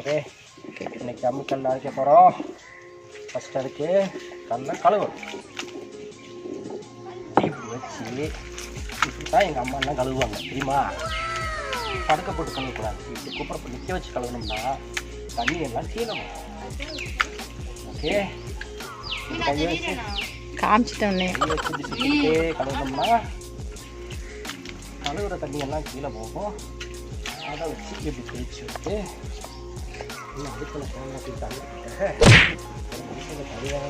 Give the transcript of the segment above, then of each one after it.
Okay. இன்னைக்கு அம்மிக்கல் அரைக்க போகிறோம் ஃபஸ்ட் அதுக்கு கல்லை கழுவணும். இப்படி வச்சு இப்படி தான் எங்கள் அம்மா எல்லாம் கழுவுவாங்க. தெரியுமா? படுக்க போட்டு கழுவக்கூடாது. இப்படி குப்பரை நிற்க வச்சு கழுவணும்னா தண்ணி எல்லாம் கீழே வரும் ஓகே? இப்படி கையை வச்சு காமிச்சிட்டோன்னே கழுவுனோம்னா கழுவுற தண்ணி எல்லாம் கீழே போகும். அதை வச்சு இப்படி தேய்ச்சி விட்டு Nah, itu kalau nggak pintar. Heh, itu nggak tahu ya,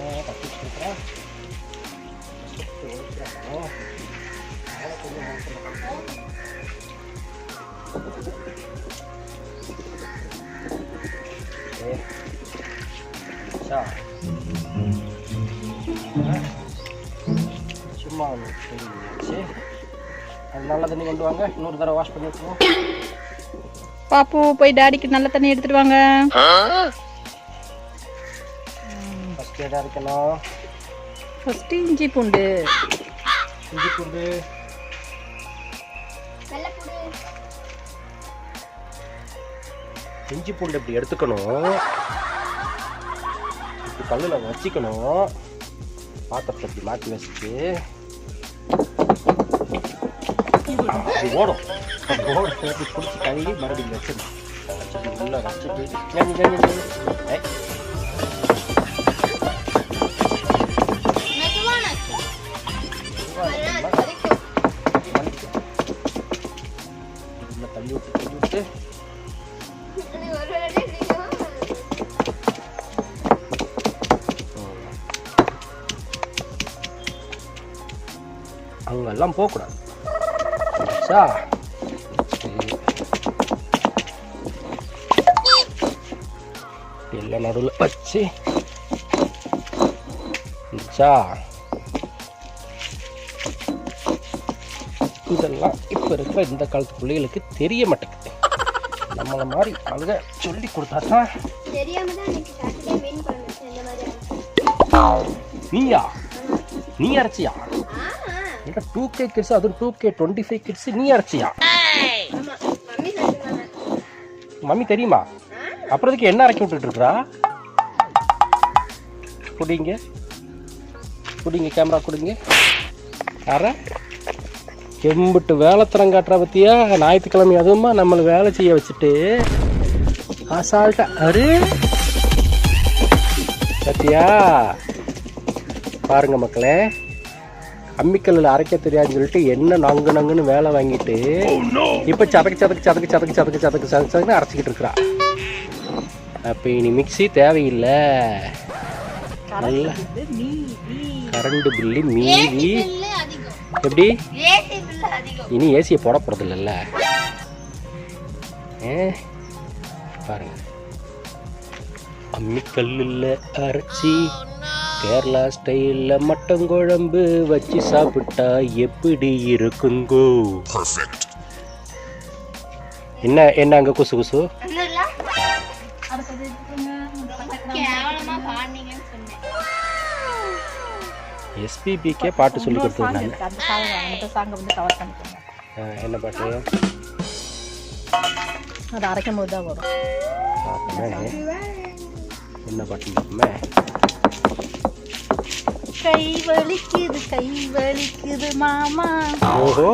பாப்பு போய் டாடிக்கு நல்ல தண்ணி எடுத்துட்டு வாங்க. ஃபஸ்ட்டு எதாக இருக்கணும் ஃபர்ஸ்ட் இஞ்சி பூண்டு. இஞ்சி பூண்டு. இஞ்சி பூண்டு இப்படி எடுத்துக்கணும்? இப்படி கல்லில் வச்சுக்கணும். பாத்திரத்தை இப்படி மாற்றி வச்சுட்டு. அது ஓடும் அது ஓட சேர்த்து பிடிச்சி கழுவி மறுபடியும் அங்கெல்லாம் போகக்கூடாது. சா எல்லாம் நடுவில் வச்சு. சா இதெல்லாம் இப்போ இருக்கிற இந்த காலத்து பிள்ளைகளுக்கு தெரிய மாட்டேங்குது. நம்மளை மாதிரி அவங்க சொல்லி கொடுத்தா தான் நீயா? நீ அரைச்சியா? என்ன டூ கே கிட்ஸ் அதுவும் two K twenty five kids நீ அரைச்சியா மம்மி தெரியுமா? அப்புறதுக்கு என்ன அரைக்கி விட்டுட்டு இருக்கா குடிங்க. குடிங்க கேமரா குடிங்க. அரை எம்பிட்டு வேலைத்தரம் காட்டுறா பத்தியா? ஞாயிற்றுக்கிழமை அதுவுமா நம்மளை வேலை செய்ய வச்சுட்டு. அசால்ட்டா அரு. பத்தியா? பாருங்க மக்களே. அம்மிக்கல்லில் அரைக்க தெரியாதுன்னு சொல்லிட்டு என்ன நங்கு நங்குன்னு வேலை வாங்கிட்டு இப்போ சதக்கு சதக்கு சதக்கு சதக்கு சதக்கு சதக்கு சதக்கு சதக்கு அரைச்சிக்கிட்டு இருக்கிறா. அப்போ இனி மிக்ஸி தேவையில்லை. நல்ல. கரண்ட் பில்லு மீதி. எப்படி? ஏசி பில்லு அதிகம். இனி ஏசியை போட போகிறது இல்லைல்ல ஏ? பாருங்க. அம்மிக்கல்லில் அரைச்சி கேரளா ஸ்டைலில் மட்டன் குழம்பு வச்சு சாப்பிட்டா எப்படி இருக்குங்கோ? என்ன என்ன அங்கே குசு குசு? எஸ்பிபிக்கே பாட்டு சொல்லி கொடுத்துருந்தாங்க என்ன பாட்டு? அது அரைக்கும் போது தான் வரும். என்ன பாட்டு இருக்குமே கை வலிக்குது கை வலிக்குது மாமா. ஓஹோ.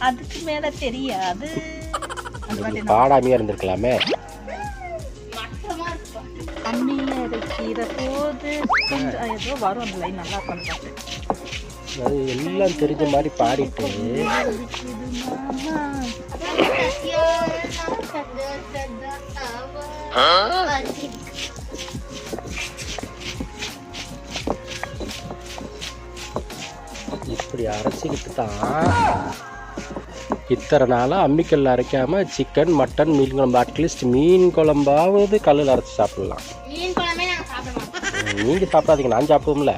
அதுக்கு மேல தெரியாது. பாடாமையே இருந்திருக்கலாமே மட்டமா இருக்கு பாட்டு. அம்மி அரைக்கிற போது கொஞ்சம் ஏதோ வரும் அந்த லைன் நல்லா அது எல்லாம் தெரிஞ்ச மாதிரி பாடிட்டு. வலிக்குது இப்படி அரைச்சிக்கிட்டு தான் இத்தனை நாளாக அம்மிக்கல்ல அரைக்காம சிக்கன் மட்டன் மீன் குழம்பு அட்லீஸ்ட் மீன் குழம்பாவது கல்லில் அரைச்சி சாப்பிடலாம். நீங்கள் சாப்பிடாதீங்க நான் சாப்பிடுவோம்ல.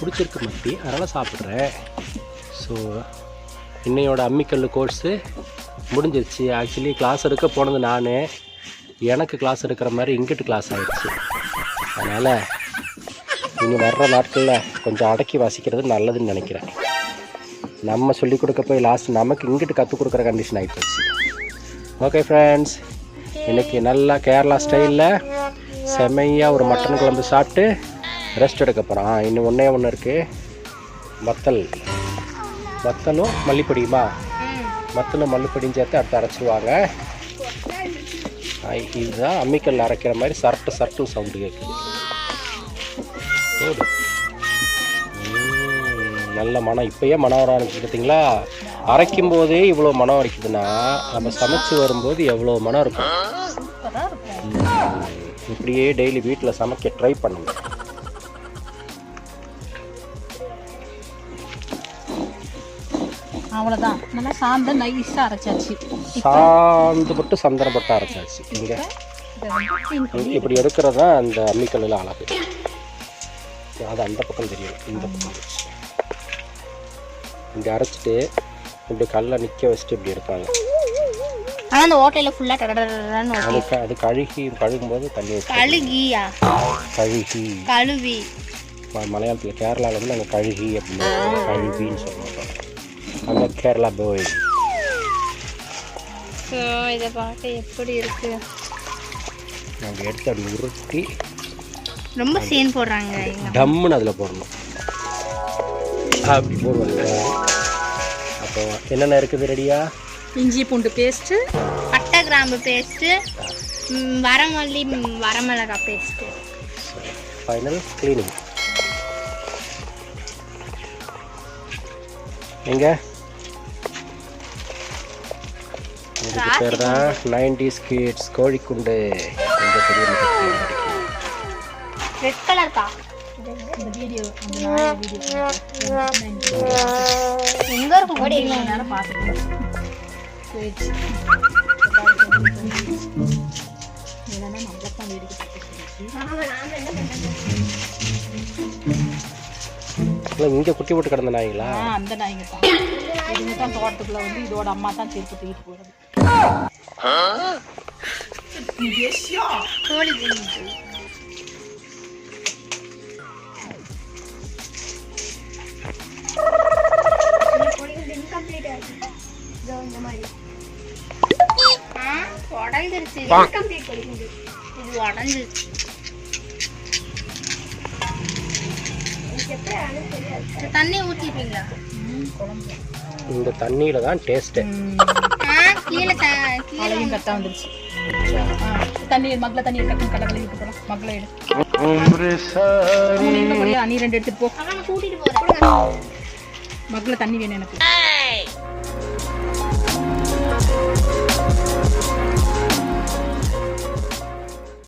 பிடிச்சிருக்கு மத்தி அதனால் சாப்பிட்றேன். ஸோ இன்னையோட அம்மிக்கல் கோர்ஸு முடிஞ்சிருச்சு. ஆக்சுவலி கிளாஸ் எடுக்க போனது நான். எனக்கு கிளாஸ் எடுக்கிற மாதிரி இங்கிட்டு கிளாஸ் ஆயிடுச்சு. அதனால் இனி வர்ற நாட்களில் கொஞ்சம் அடக்கி வாசிக்கிறது நல்லதுன்னு நினைக்கிறேன். நம்ம சொல்லிக் கொடுக்க போய் லாஸ்ட் நமக்கு இங்கிட்டு கற்றுக் கொடுக்குற கண்டிஷன் ஆகிப்போச்சு ஓகே ஃப்ரெண்ட்ஸ் இன்றைக்கி நல்லா கேரளா ஸ்டைலில் செமையாக ஒரு மட்டன் குழம்பு சாப்பிட்டு ரெஸ்ட் எடுக்க போகிறோம் இன்னும் ஒன்றே ஒன்று இருக்குது வத்தல். வத்தலும் மல்லிப்பொடியுமா? வத்தலும் மல்லிப்பொடியும் சேர்த்து அடுத்து அரைச்சிடுவாங்க இதுதான் அம்மிக்கல் அரைக்கிற மாதிரி சரட்டு சரட்டு சவுண்டு கேட்குது நல்ல மனம். இப்பயே மனம் வர ஆரம்பிச்சு பார்த்தீங்களா அரைக்கும் போதே இவ்வளோ மனம் அரைக்குதுன்னா நம்ம சமைச்சு வரும்போது எவ்வளோ மனம் இருக்கும்? இப்படியே டெய்லி வீட்டில் சமைக்க ட்ரை பண்ணுங்க. அவ்வளோதான் நல்லா சாந்த நைஸாக அரைச்சாச்சு. சாந்து போட்டு சந்தனம் போட்டு அரைச்சாச்சு. இங்கே. இப்படி எடுக்கிறது தான் அந்த அம்மிக்கல்லில் அழகு. அது அந்த பக்கம் தெரியல இந்த பக்கம் வச்சு. இங்கே அரைச்சிட்டு இப்படி கல்லை நிற்க வச்சுட்டு இப்படி எடுப்பாங்க. ஆனால் அந்த ஓட்டையில் ஃபுல்லாக டடன்னு அது க- அது கழுகி கழுகும்போது தண்ணி ஊத்தி கழுகியா? கழுகி. கழுவி. ம- மலையாளத்தில் கேரளாவில் வந்து நாங்கள் கழுகி அப்படின்னு கழுவின்னு சொல்லுவோம் அங்கே கேரளா போய். ஸோ இதை பார்க்க எப்படி இருக்கு? நாங்கள் எடுத்து அப்படி உருட்டி ரொம்ப சீன் போடுறாங்க டம்முன்னு அதில் போடணும். அப்படி போடுவாங்க. அப்போ என்னென்ன இருக்குது ரெடியா? இஞ்சி பூண்டு பேஸ்ட்டு பட்டை கிராம்பு பேஸ்ட்டு வரமல்லி ம், வரமிளகாய் பேஸ்ட்டு ஃபைனல் க்ளீனிங் எங்க? இதுக்கு பேர் தான் நைன்டிஸ் கிட்ஸ் கோழிக்குண்டு. இந்த பெரிய. ரெட் கலர் பா இந்த வீடியோ அந்த நாய வீடியோ எங்க இருக்கும் கோடி நேரம் பார்த்துட்டு போயிடுச்சு. இல்லைன்னா நம்மளை தான் வேடிக்கை பார்த்துட்டு இல்லை இங்கே குட்டி போட்டு கிடந்த நாய்ங்களா? அந்த நாய்ங்க தான். இதுங்க தான் தோட்டத்துக்குள்ள வந்து இதோட அம்மா தான் செருப்பு தூக்கிட்டு போகிறது இது தண்ணி ஊத்திப்பீங்களா இந்த தண்ணியில் தான் டேஸ்ட்டு ஆ, கீழே கீழே கரெக்டாக வந்துருச்சு தண்ணி மக்களை தண்ணி டக்குன்னு கடை கழுவி விட்டு போகிறோம் மக்களை எடு நீ ரெண்டு எடுத்துட்டு போ மக்களை தண்ணி வேணும் எனக்கு